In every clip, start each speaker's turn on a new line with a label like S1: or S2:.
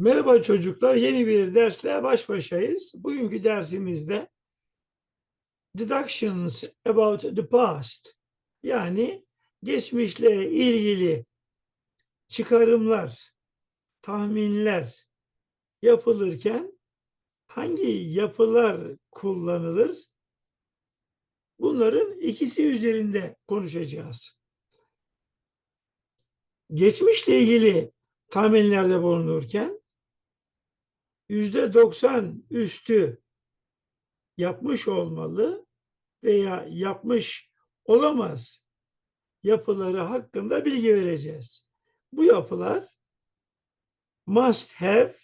S1: Merhaba çocuklar, yeni bir dersle baş başayız. Bugünkü dersimizde deductions about the past yani geçmişle ilgili çıkarımlar, tahminler yapılırken hangi yapılar kullanılır? Bunların ikisi üzerinde konuşacağız. Geçmişle ilgili tahminlerde bulunurken yüzde 90 üstü yapmış olmalı veya yapmış olamaz yapıları hakkında bilgi vereceğiz. Bu yapılar must have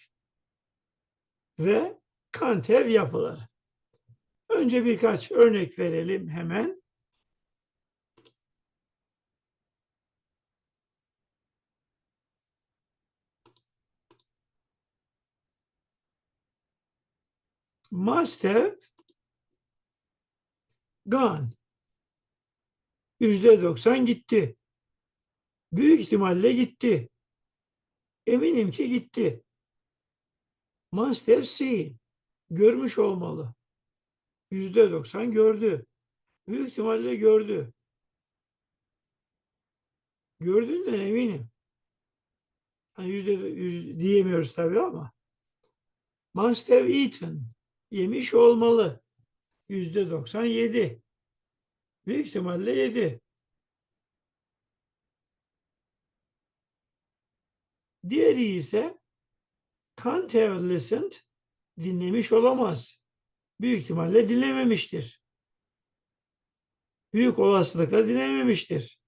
S1: ve can't have yapıları. Önce birkaç örnek verelim hemen. Must have gone. Yüzde doksan gitti. Büyük ihtimalle gitti. Eminim ki gitti. Must have seen. Görmüş olmalı. Yüzde doksan gördü. Büyük ihtimalle gördü. Gördüğünden eminim. Hani yüzde yüz diyemiyoruz tabii ama. Must have eaten yemiş olmalı. Yüzde 97. Büyük ihtimalle yedi. Diğeri ise can't have listened dinlemiş olamaz. Büyük ihtimalle dinlememiştir. Büyük olasılıkla dinlememiştir.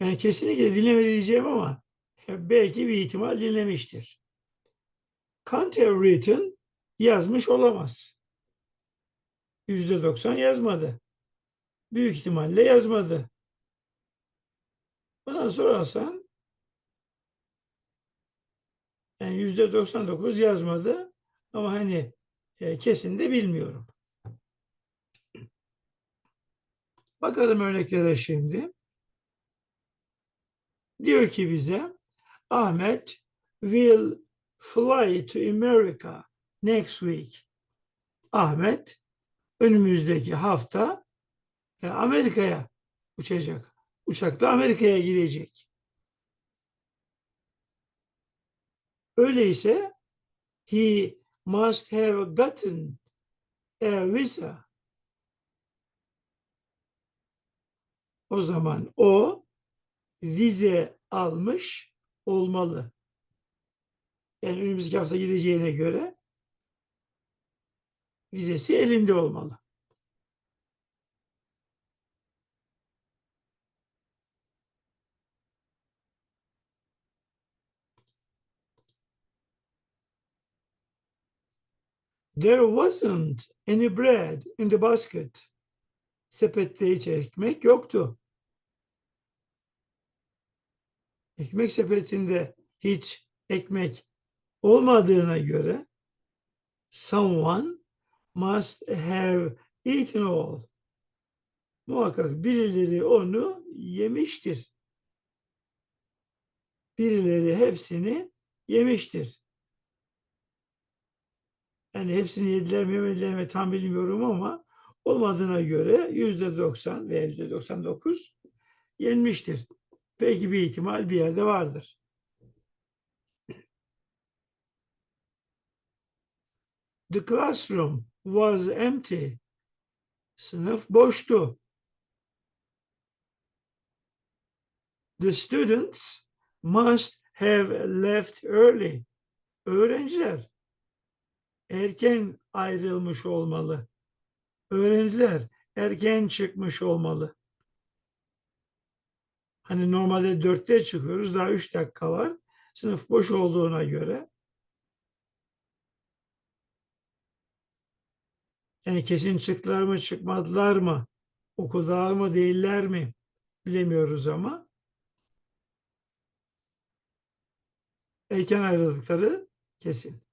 S1: Yani kesinlikle dinlemedi diyeceğim ama belki bir ihtimal dinlemiştir. Can't have written yazmış olamaz. Yüzde doksan yazmadı. Büyük ihtimalle yazmadı. Bana sorarsan yani yüzde doksan dokuz yazmadı ama hani e, kesin de bilmiyorum. Bakalım örneklere şimdi. Diyor ki bize Ahmet will fly to America next week. Ahmet önümüzdeki hafta e, Amerika'ya uçacak. Uçakla Amerika'ya gidecek. Öyleyse he must have gotten a visa. O zaman o vize almış olmalı. Yani önümüzdeki hafta gideceğine göre vizesi elinde olmalı. There wasn't any bread in the basket. Sepette hiç ekmek yoktu. Ekmek sepetinde hiç ekmek olmadığına göre someone must have eaten all. Muhakkak birileri onu yemiştir. Birileri hepsini yemiştir. Yani hepsini yediler mi yemediler mi tam bilmiyorum ama olmadığına göre yüzde doksan veya yüzde doksan dokuz yenmiştir. Belki bir ihtimal bir yerde vardır. The classroom was empty. Sınıf boştu. The students must have left early. Öğrenciler erken ayrılmış olmalı. Öğrenciler erken çıkmış olmalı. Hani normalde dörtte çıkıyoruz. Daha üç dakika var. Sınıf boş olduğuna göre. Yani kesin çıktılar mı çıkmadılar mı? Okuldalar mı değiller mi? Bilemiyoruz ama. Erken ayrıldıkları kesin.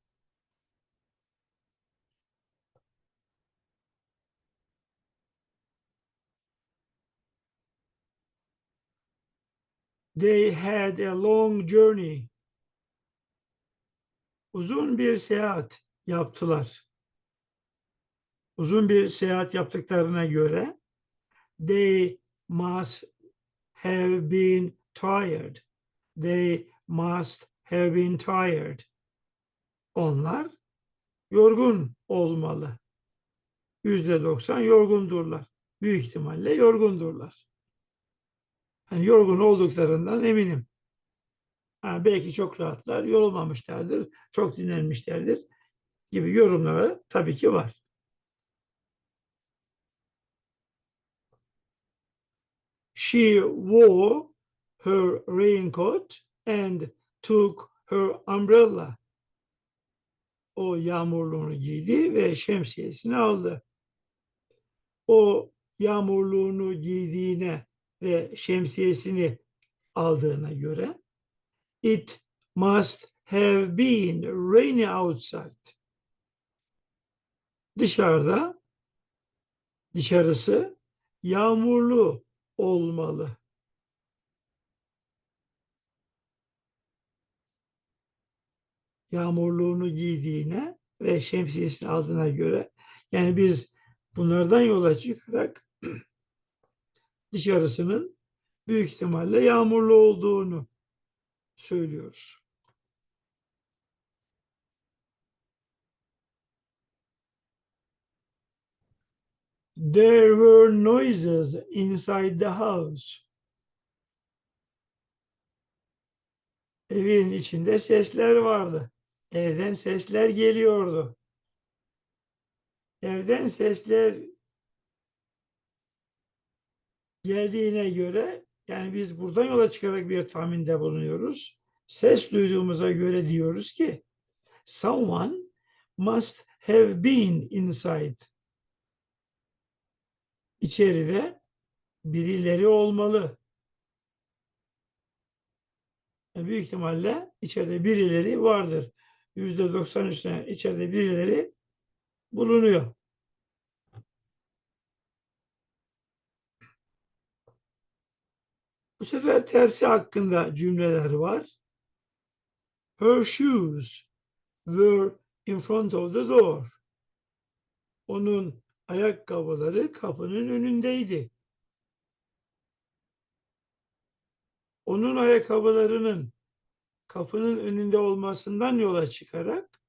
S1: They had a long journey. Uzun bir seyahat yaptılar. Uzun bir seyahat yaptıklarına göre they must have been tired. They must have been tired. Onlar yorgun olmalı. Yüzde doksan yorgundurlar. Büyük ihtimalle yorgundurlar. Yani yorgun olduklarından eminim. Ha, belki çok rahatlar, yorulmamışlardır, çok dinlenmişlerdir gibi yorumları tabii ki var. She wore her raincoat and took her umbrella. O yağmurluğunu giydi ve şemsiyesini aldı. O yağmurluğunu giydiğine ve şemsiyesini aldığına göre it must have been rainy outside. Dışarıda dışarısı yağmurlu olmalı. Yağmurluğunu giydiğine ve şemsiyesini aldığına göre yani biz bunlardan yola çıkarak dışarısının büyük ihtimalle yağmurlu olduğunu söylüyoruz. There were noises inside the house. Evin içinde sesler vardı. Evden sesler geliyordu. Evden sesler geldiğine göre yani biz buradan yola çıkarak bir tahminde bulunuyoruz. Ses duyduğumuza göre diyoruz ki someone must have been inside. İçeride birileri olmalı. Yani büyük ihtimalle içeride birileri vardır. Yüzde doksan üstüne içeride birileri bulunuyor. Bu sefer tersi hakkında cümleler var. Her shoes were in front of the door. Onun ayakkabıları kapının önündeydi. Onun ayakkabılarının kapının önünde olmasından yola çıkarak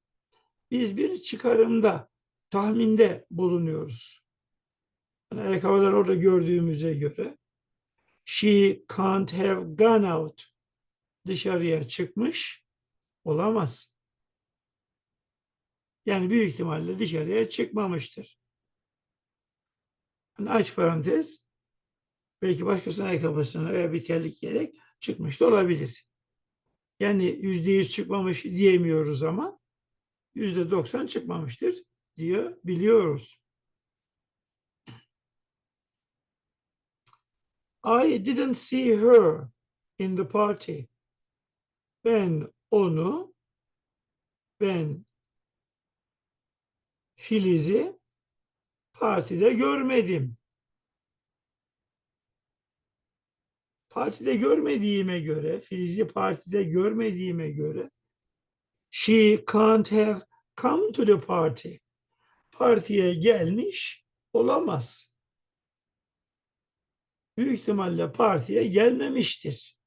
S1: biz bir çıkarımda, tahminde bulunuyoruz. Yani ayakkabılar orada gördüğümüze göre she can't have gone out dışarıya çıkmış olamaz. Yani büyük ihtimalle dışarıya çıkmamıştır. Yani aç parantez belki başkasının ayakkabısına veya bir terlik gerek çıkmış da olabilir. Yani yüzde yüz çıkmamış diyemiyoruz ama yüzde doksan çıkmamıştır diye biliyoruz. I didn't see her in the party. Ben onu, ben Filiz'i partide görmedim. Partide görmediğime göre, Filiz'i partide görmediğime göre she can't have come to the party. Partiye gelmiş olamaz. Büyük ihtimalle partiye gelmemiştir.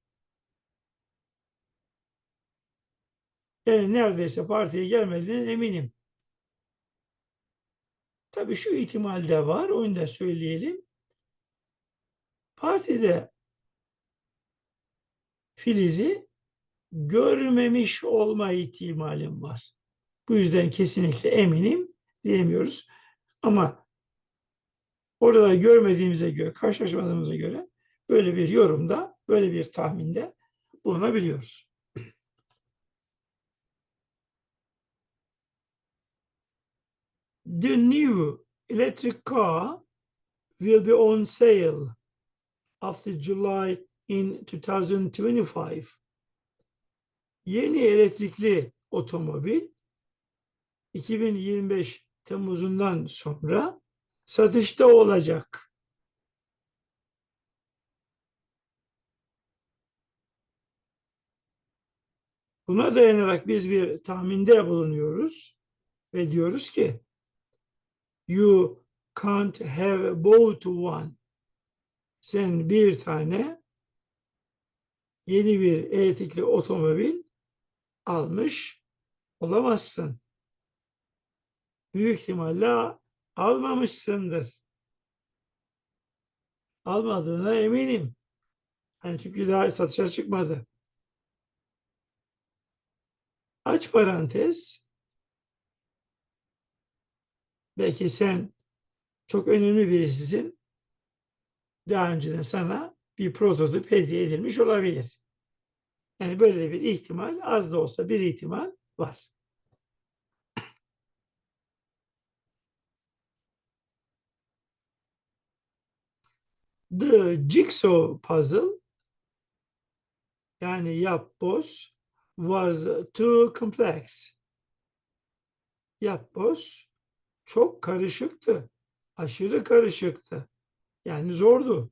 S1: Yani neredeyse partiye gelmediğine eminim. Tabii şu ihtimal de var, onu da söyleyelim. Partide Filiz'i görmemiş olma ihtimalim var. Bu yüzden kesinlikle eminim diyemiyoruz. Ama orada görmediğimize göre, karşılaşmadığımıza göre böyle bir yorumda, böyle bir tahminde bulunabiliyoruz. The new electric car will be on sale after July in 2025. Yeni elektrikli otomobil 2025 Temmuz'undan sonra satışta olacak. Buna dayanarak biz bir tahminde bulunuyoruz ve diyoruz ki you can't have both one. Sen bir tane yeni bir elektrikli otomobil almış olamazsın. Büyük ihtimalle almamışsındır. Almadığına eminim. Yani çünkü daha satışa çıkmadı. Aç parantez. Belki sen çok önemli birisisin. Daha önceden sana bir prototip hediye edilmiş olabilir. Yani böyle bir ihtimal az da olsa bir ihtimal var. The jigsaw puzzle yani yapboz was too complex. Yapboz çok karışıktı. Aşırı karışıktı. Yani zordu.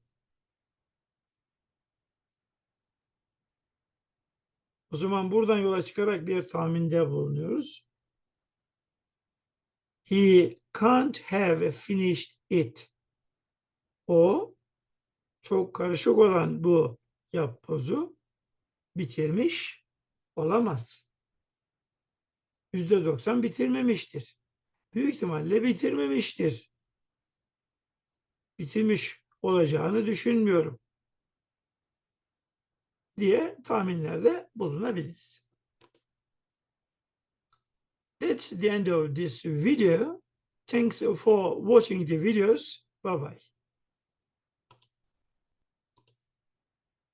S1: O zaman buradan yola çıkarak bir tahminde bulunuyoruz. He can't have finished it. O çok karışık olan bu yapbozu bitirmiş olamaz. Yüzde doksan bitirmemiştir. Büyük ihtimalle bitirmemiştir. Bitirmiş olacağını düşünmüyorum diye tahminlerde bulunabiliriz. That's the end of this video. Thanks for watching the videos. Bye bye.